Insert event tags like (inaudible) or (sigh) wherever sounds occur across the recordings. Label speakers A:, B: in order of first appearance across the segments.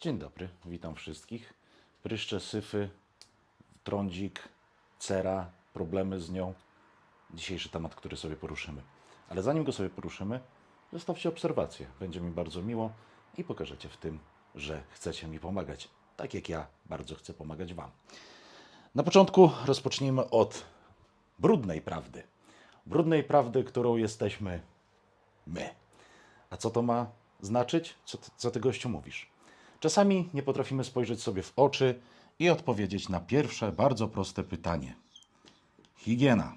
A: Dzień dobry, witam wszystkich. Pryszcze, syfy, trądzik, cera, problemy z nią. Dzisiejszy temat, który sobie poruszymy. Ale zanim go sobie poruszymy, zostawcie obserwację. Będzie mi bardzo miło i pokażecie w tym, że chcecie mi pomagać. Tak jak ja bardzo chcę pomagać Wam. Na początku rozpocznijmy od brudnej prawdy. Brudnej prawdy, którą jesteśmy my. A co to ma znaczyć? Co, ty- co ty gościu mówisz? Czasami nie potrafimy spojrzeć sobie w oczy i odpowiedzieć na pierwsze, bardzo proste pytanie. Higiena.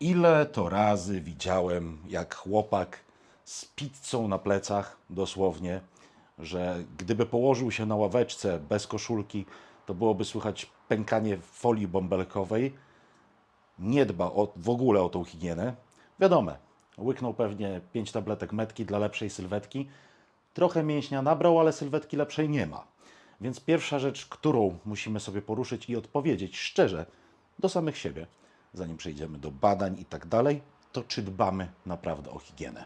A: Ile to razy widziałem, jak chłopak z pizzą na plecach, dosłownie, że gdyby położył się na ławeczce bez koszulki, to byłoby słychać pękanie folii bąbelkowej, nie dba o, w ogóle o tą higienę. Wiadomo, łyknął pewnie 5 tabletek metki dla lepszej sylwetki. Trochę mięśnia nabrał, ale sylwetki lepszej nie ma. Więc pierwsza rzecz, którą musimy sobie poruszyć i odpowiedzieć szczerze do samych siebie, zanim przejdziemy do badań i tak dalej, to czy dbamy naprawdę o higienę.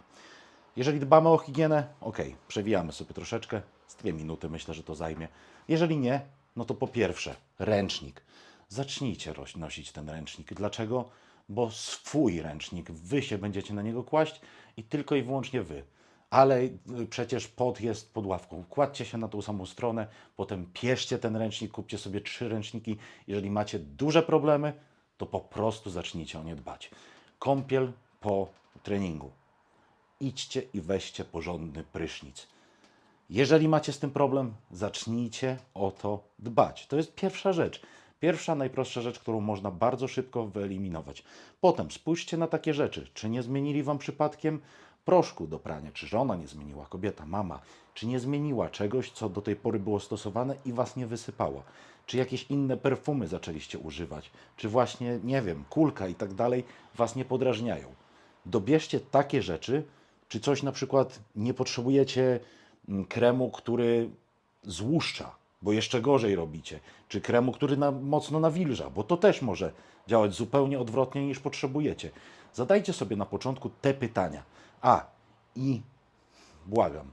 A: Jeżeli dbamy o higienę, ok, przewijamy sobie troszeczkę, z dwie minuty myślę, że to zajmie. Jeżeli nie, no to po pierwsze, ręcznik. Zacznijcie nosić ten ręcznik. Dlaczego? Bo swój ręcznik, wy się będziecie na niego kłaść i tylko i wyłącznie wy. Ale y, przecież pot jest pod ławką. Kładźcie się na tą samą stronę, potem pieszcie ten ręcznik, kupcie sobie trzy ręczniki. Jeżeli macie duże problemy, to po prostu zacznijcie o nie dbać. Kąpiel po treningu idźcie i weźcie porządny prysznic. Jeżeli macie z tym problem, zacznijcie o to dbać. To jest pierwsza rzecz. Pierwsza, najprostsza rzecz, którą można bardzo szybko wyeliminować. Potem spójrzcie na takie rzeczy. Czy nie zmienili Wam przypadkiem proszku do prania? Czy żona nie zmieniła, kobieta, mama? Czy nie zmieniła czegoś, co do tej pory było stosowane i Was nie wysypała? Czy jakieś inne perfumy zaczęliście używać? Czy właśnie, nie wiem, kulka i tak dalej Was nie podrażniają? dobierzcie takie rzeczy, czy coś na przykład nie potrzebujecie mm, kremu, który złuszcza, bo jeszcze gorzej robicie, czy kremu, który na, mocno nawilża, bo to też może działać zupełnie odwrotnie niż potrzebujecie. Zadajcie sobie na początku te pytania. A i błagam,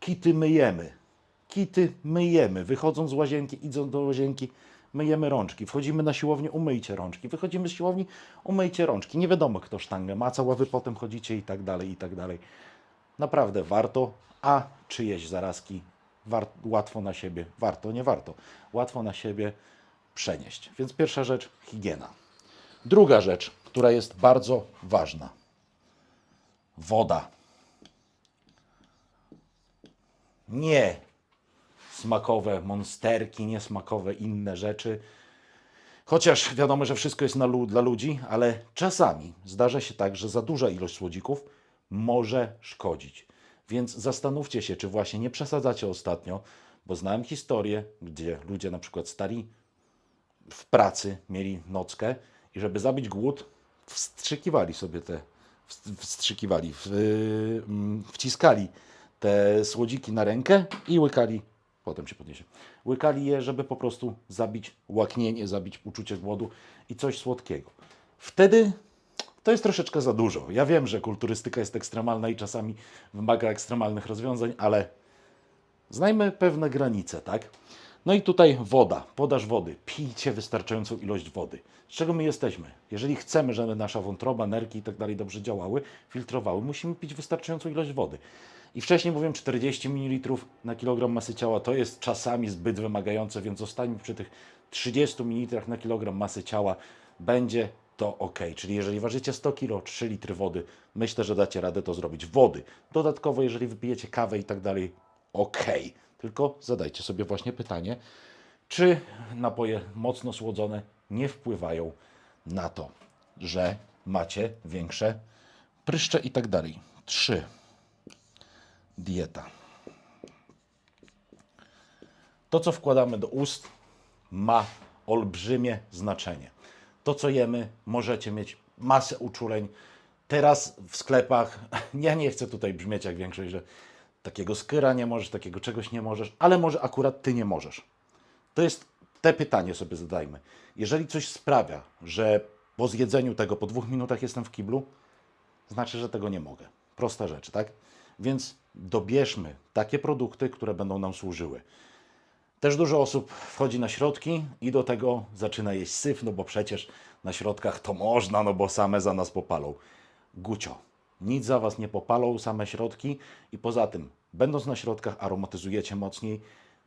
A: kity myjemy. Kity myjemy. Wychodząc z łazienki, idąc do łazienki, myjemy rączki. Wchodzimy na siłownię, umyjcie rączki. Wychodzimy z siłowni, umyjcie rączki. Nie wiadomo, kto sztangę maca, ławy potem chodzicie i tak dalej, i tak dalej. Naprawdę warto, a czyjeś zarazki war, łatwo na siebie, warto, nie warto, łatwo na siebie przenieść. Więc pierwsza rzecz, higiena. Druga rzecz, która jest bardzo ważna. Woda. Nie smakowe monsterki, niesmakowe inne rzeczy. Chociaż wiadomo, że wszystko jest dla ludzi, ale czasami zdarza się tak, że za duża ilość słodzików może szkodzić. Więc zastanówcie się, czy właśnie nie przesadzacie ostatnio, bo znałem historię, gdzie ludzie na przykład stari w pracy mieli nockę i żeby zabić głód, wstrzykiwali sobie te, wstrzykiwali, mm, wciskali te słodziki na rękę i łykali, potem się podniesie, łykali je, żeby po prostu zabić łaknienie, zabić uczucie głodu i coś słodkiego. Wtedy to jest troszeczkę za dużo. Ja wiem, że kulturystyka jest ekstremalna i czasami wymaga ekstremalnych rozwiązań, ale Znajmy pewne granice, tak? No i tutaj woda, podaż wody. Pijcie wystarczającą ilość wody. Z czego my jesteśmy? Jeżeli chcemy, żeby nasza wątroba, nerki i tak dalej dobrze działały, filtrowały, musimy pić wystarczającą ilość wody. I wcześniej mówiłem 40 ml na kilogram masy ciała. To jest czasami zbyt wymagające, więc zostańmy przy tych 30 ml na kilogram masy ciała. Będzie to ok. Czyli jeżeli ważycie 100 kg, 3 litry wody, myślę, że dacie radę to zrobić. Wody. Dodatkowo, jeżeli wypijecie kawę i tak dalej, ok. Tylko zadajcie sobie właśnie pytanie, czy napoje mocno słodzone nie wpływają na to, że macie większe pryszcze i tak dalej. 3. Dieta. To, co wkładamy do ust, ma olbrzymie znaczenie. To, co jemy, możecie mieć masę uczuleń. Teraz w sklepach, (laughs) ja nie chcę tutaj brzmieć jak większość, że takiego skyra nie możesz, takiego czegoś nie możesz, ale może akurat ty nie możesz. To jest te pytanie sobie zadajmy. Jeżeli coś sprawia, że po zjedzeniu tego po dwóch minutach jestem w kiblu, znaczy, że tego nie mogę. Prosta rzecz, tak? Więc dobierzmy takie produkty, które będą nam służyły. Też dużo osób wchodzi na środki i do tego zaczyna jeść syf, no bo przecież na środkach to można, no bo same za nas popalą. Gucio, nic za Was nie popalą, same środki i poza tym, będąc na środkach, aromatyzujecie mocniej,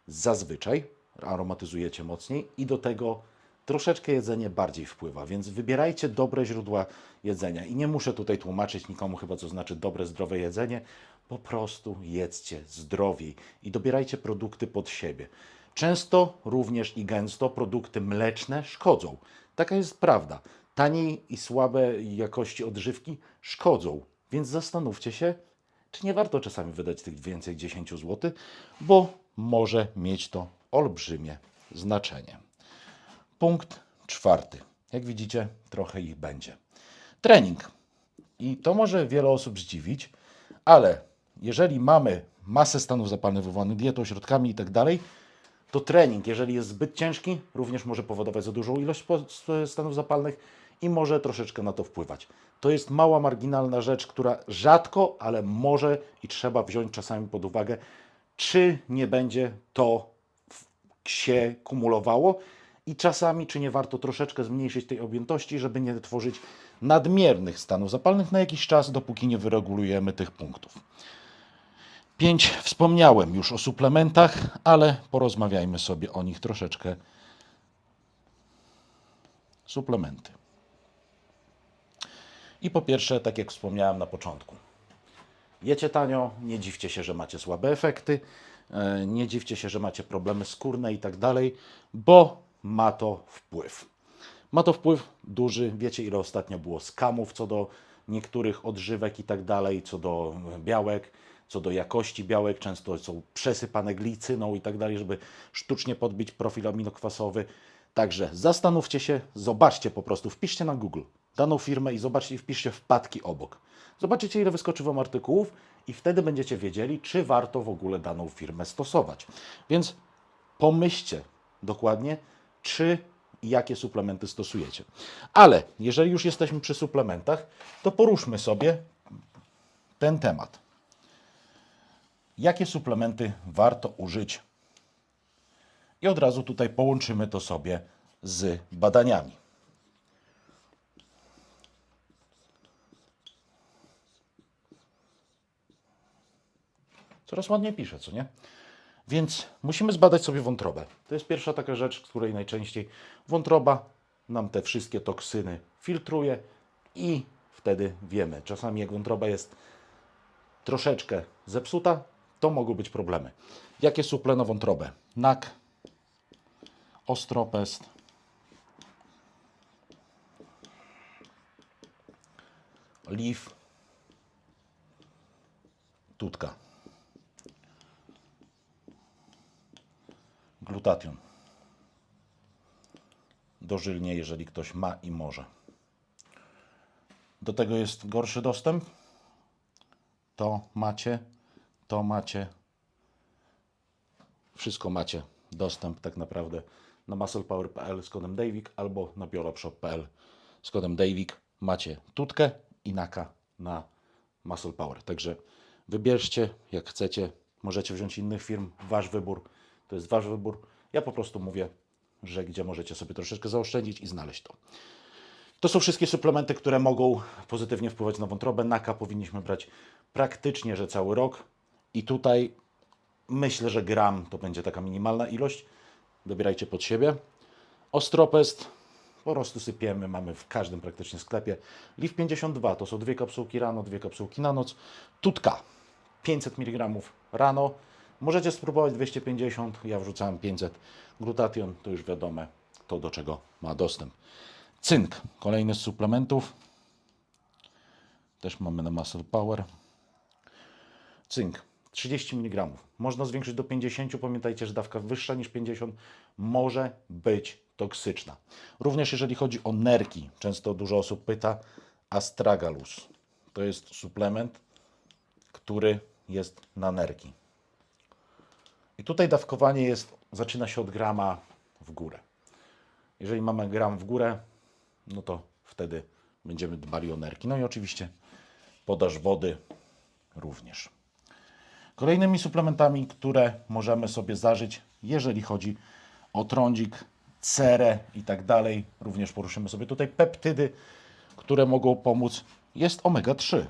A: zazwyczaj aromatyzujecie mocniej i do tego troszeczkę jedzenie bardziej wpływa, więc wybierajcie dobre źródła jedzenia. I nie muszę tutaj tłumaczyć nikomu chyba, co znaczy dobre, zdrowe jedzenie. Po prostu jedzcie zdrowiej i dobierajcie produkty pod siebie. Często również i gęsto produkty mleczne szkodzą. Taka jest prawda. Taniej i słabej jakości odżywki szkodzą. Więc zastanówcie się, czy nie warto czasami wydać tych więcej 10 zł, bo może mieć to olbrzymie znaczenie. Punkt czwarty. Jak widzicie, trochę ich będzie. Trening. I to może wiele osób zdziwić, ale jeżeli mamy masę stanów zapalnych wywołanych dietą, środkami i tak to trening, jeżeli jest zbyt ciężki, również może powodować za dużą ilość stanów zapalnych i może troszeczkę na to wpływać. To jest mała, marginalna rzecz, która rzadko, ale może i trzeba wziąć czasami pod uwagę, czy nie będzie to się kumulowało i czasami, czy nie warto troszeczkę zmniejszyć tej objętości, żeby nie tworzyć nadmiernych stanów zapalnych na jakiś czas, dopóki nie wyregulujemy tych punktów. 5 wspomniałem już o suplementach, ale porozmawiajmy sobie o nich troszeczkę. Suplementy. I po pierwsze, tak jak wspomniałem na początku, jecie tanio, nie dziwcie się, że macie słabe efekty, e, nie dziwcie się, że macie problemy skórne i tak dalej, bo ma to wpływ. Ma to wpływ duży. Wiecie, ile ostatnio było skamów co do niektórych odżywek i tak dalej, co do białek, co do jakości białek. Często są przesypane glicyną i tak dalej, żeby sztucznie podbić profil aminokwasowy. Także zastanówcie się, zobaczcie po prostu, wpiszcie na Google daną firmę i zobaczcie, wpiszcie wpadki obok. Zobaczycie, ile wyskoczy Wam artykułów i wtedy będziecie wiedzieli, czy warto w ogóle daną firmę stosować. Więc pomyślcie dokładnie, czy i jakie suplementy stosujecie. Ale jeżeli już jesteśmy przy suplementach, to poruszmy sobie ten temat. Jakie suplementy warto użyć? I od razu tutaj połączymy to sobie z badaniami. Coraz ładniej pisze, co nie? Więc musimy zbadać sobie wątrobę. To jest pierwsza taka rzecz, której najczęściej wątroba nam te wszystkie toksyny filtruje i wtedy wiemy. Czasami jak wątroba jest troszeczkę zepsuta, to mogą być problemy. Jakie suple na wątrobę? NAK, Ostropest, Leaf, Tutka. Glutation. Dożylnie, jeżeli ktoś ma i może. Do tego jest gorszy dostęp. To macie, to macie. Wszystko macie dostęp tak naprawdę na musclepower.pl z kodem Davik albo na biolabshop.pl z kodem Davik. Macie tutkę i naka na Muscle Power. Także wybierzcie jak chcecie. Możecie wziąć innych firm. Wasz wybór. To jest wasz wybór. Ja po prostu mówię, że gdzie możecie sobie troszeczkę zaoszczędzić i znaleźć to. To są wszystkie suplementy, które mogą pozytywnie wpływać na wątrobę. Naka powinniśmy brać praktycznie, że cały rok. I tutaj myślę, że gram to będzie taka minimalna ilość. Dobierajcie pod siebie. Ostropest po prostu sypiemy, mamy w każdym praktycznie sklepie. Liv 52 to są dwie kapsułki rano, dwie kapsułki na noc. Tutka 500 mg rano. Możecie spróbować 250, ja wrzucałem 500. Glutation to już wiadomo, to do czego ma dostęp. Cynk, kolejny z suplementów. Też mamy na Muscle Power. Cynk 30 mg. Można zwiększyć do 50. Pamiętajcie, że dawka wyższa niż 50 może być toksyczna. Również jeżeli chodzi o nerki, często dużo osób pyta, astragalus. To jest suplement, który jest na nerki. I tutaj dawkowanie jest, zaczyna się od grama w górę. Jeżeli mamy gram w górę, no to wtedy będziemy dbali o nerki. No i oczywiście podaż wody również. Kolejnymi suplementami, które możemy sobie zażyć, jeżeli chodzi o trądzik, cerę i tak dalej, również poruszymy sobie tutaj peptydy, które mogą pomóc, jest omega-3.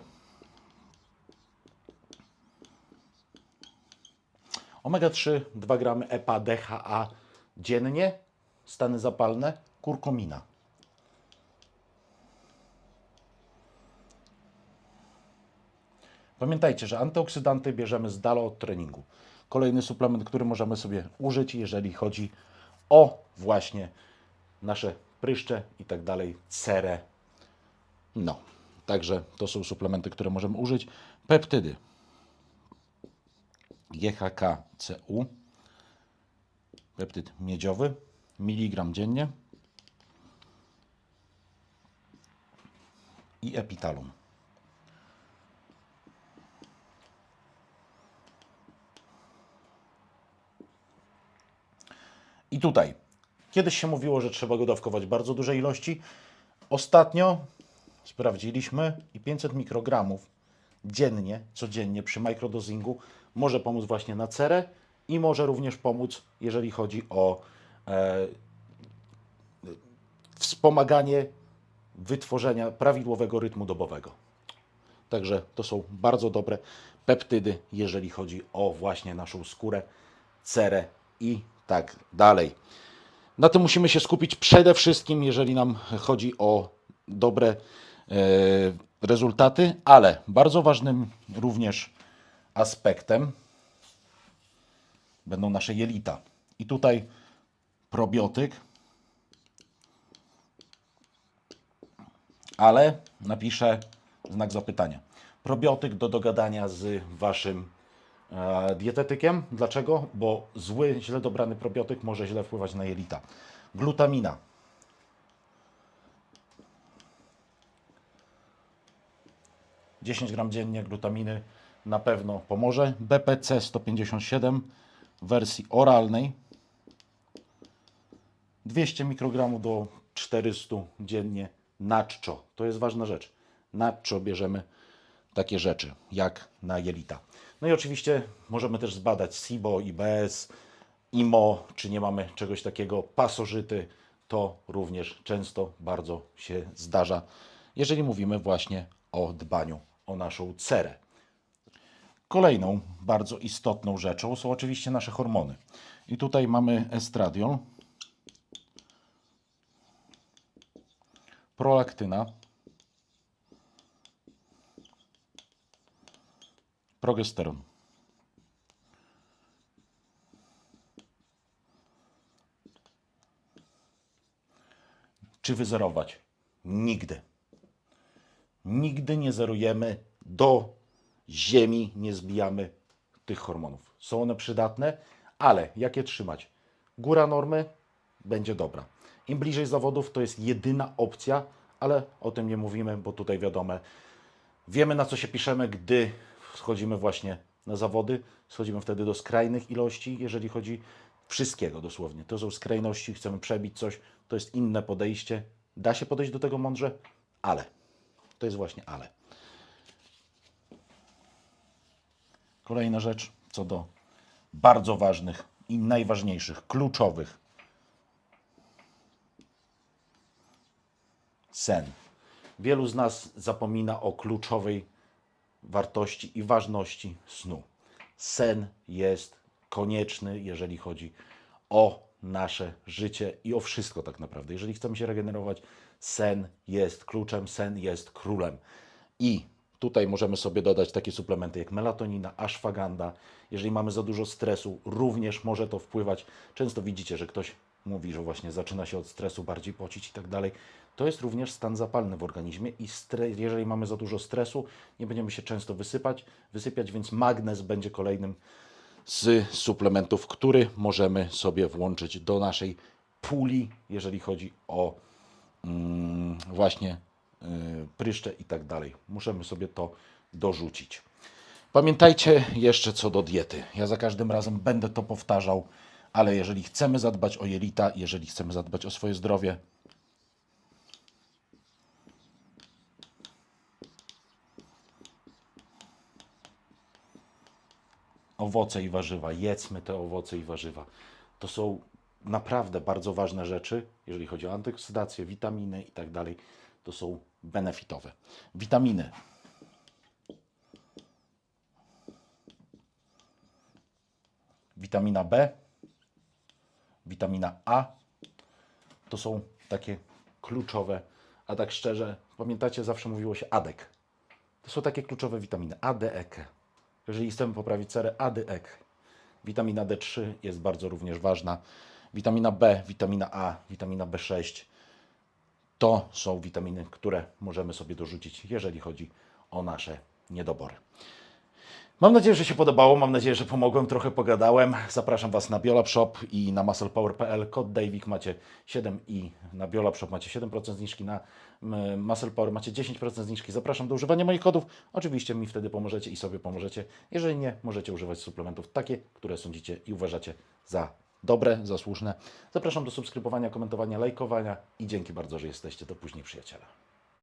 A: Omega-3, 2 gramy EPA, DHA dziennie, stany zapalne, kurkumina. Pamiętajcie, że antyoksydanty bierzemy z dala od treningu. Kolejny suplement, który możemy sobie użyć, jeżeli chodzi o właśnie nasze pryszcze i tak dalej, cerę. No, także to są suplementy, które możemy użyć. Peptydy. GHK-CU. Peptyd miedziowy, miligram dziennie. I epitalum. I tutaj, kiedyś się mówiło, że trzeba go dawkować bardzo duże ilości. Ostatnio sprawdziliśmy i 500 mikrogramów dziennie, codziennie przy microdosingu może pomóc właśnie na cerę i może również pomóc, jeżeli chodzi o e, wspomaganie wytworzenia prawidłowego rytmu dobowego. Także to są bardzo dobre peptydy, jeżeli chodzi o właśnie naszą skórę, cerę i tak dalej. Na tym musimy się skupić przede wszystkim, jeżeli nam chodzi o dobre e, rezultaty, ale bardzo ważnym również aspektem będą nasze jelita. I tutaj probiotyk, ale napiszę znak zapytania. Probiotyk do dogadania z waszym e, dietetykiem. Dlaczego? Bo zły, źle dobrany probiotyk może źle wpływać na jelita. Glutamina. Dziesięć gram dziennie glutaminy na pewno pomoże. BPC 157 w wersji oralnej. 200 mikrogramów do 400 dziennie naczczo. To jest ważna rzecz. Naczczo bierzemy takie rzeczy, jak na jelita. No i oczywiście możemy też zbadać SIBO, IBS, IMO, czy nie mamy czegoś takiego, pasożyty. To również często bardzo się zdarza, jeżeli mówimy właśnie o dbaniu o naszą cerę. Kolejną bardzo istotną rzeczą są oczywiście nasze hormony. I tutaj mamy estradiol, prolaktyna, progesteron. Czy wyzerować? Nigdy. Nigdy nie zerujemy do ziemi, nie zbijamy tych hormonów. Są one przydatne, ale jak je trzymać? Góra normy będzie dobra. Im bliżej zawodów to jest jedyna opcja, ale o tym nie mówimy, bo tutaj wiadomo, wiemy na co się piszemy, gdy schodzimy właśnie na zawody. Schodzimy wtedy do skrajnych ilości, jeżeli chodzi wszystkiego dosłownie. To są skrajności, chcemy przebić coś, to jest inne podejście. Da się podejść do tego mądrze, ale. To jest właśnie ale. Kolejna rzecz co do bardzo ważnych i najważniejszych, kluczowych. Sen. Wielu z nas zapomina o kluczowej wartości i ważności snu. Sen jest konieczny, jeżeli chodzi o nasze życie i o wszystko tak naprawdę. Jeżeli chcemy się regenerować, sen jest kluczem, sen jest królem. I tutaj możemy sobie dodać takie suplementy jak melatonina, ashwagandha. Jeżeli mamy za dużo stresu, również może to wpływać. Często widzicie, że ktoś mówi, że właśnie zaczyna się od stresu, bardziej pocić i tak dalej. To jest również stan zapalny w organizmie i jeżeli mamy za dużo stresu, nie będziemy się często wysypać, wysypiać, więc magnez będzie kolejnym z suplementów, który możemy sobie włączyć do naszej puli, jeżeli chodzi o mm, właśnie pryszcze i tak dalej. Możemy sobie to dorzucić. Pamiętajcie jeszcze co do diety. Ja za każdym razem będę to powtarzał, ale jeżeli chcemy zadbać o jelita, jeżeli chcemy zadbać o swoje zdrowie, owoce i warzywa. Jedzmy te owoce i warzywa. To są naprawdę bardzo ważne rzeczy, jeżeli chodzi o antyoksydację, witaminy i tak dalej. To są benefitowe. Witaminy. Witamina B, witamina A, to są takie kluczowe, a tak szczerze, pamiętacie, zawsze mówiło się ADEK. To są takie kluczowe witaminy A, D, E, K. Jeżeli chcemy poprawić cerę, A, D, E, K. Witamina D3 jest bardzo również ważna. Witamina B, witamina A, witamina B6 to są witaminy, które możemy sobie dorzucić, jeżeli chodzi o nasze niedobory. Mam nadzieję, że się podobało. Mam nadzieję, że pomogłem, trochę pogadałem. Zapraszam Was na Biolab Shop i na musclepower.pl. Kod Davik macie 7 i na Biolab Shop macie 7% zniżki, na mm, Muscle Power macie 10% zniżki. Zapraszam do używania moich kodów. Oczywiście mi wtedy pomożecie i sobie pomożecie. Jeżeli nie, możecie używać suplementów takie, które sądzicie i uważacie za dobre, za słuszne. Zapraszam do subskrybowania, komentowania, lajkowania i dzięki bardzo, że jesteście. Do później, przyjaciele.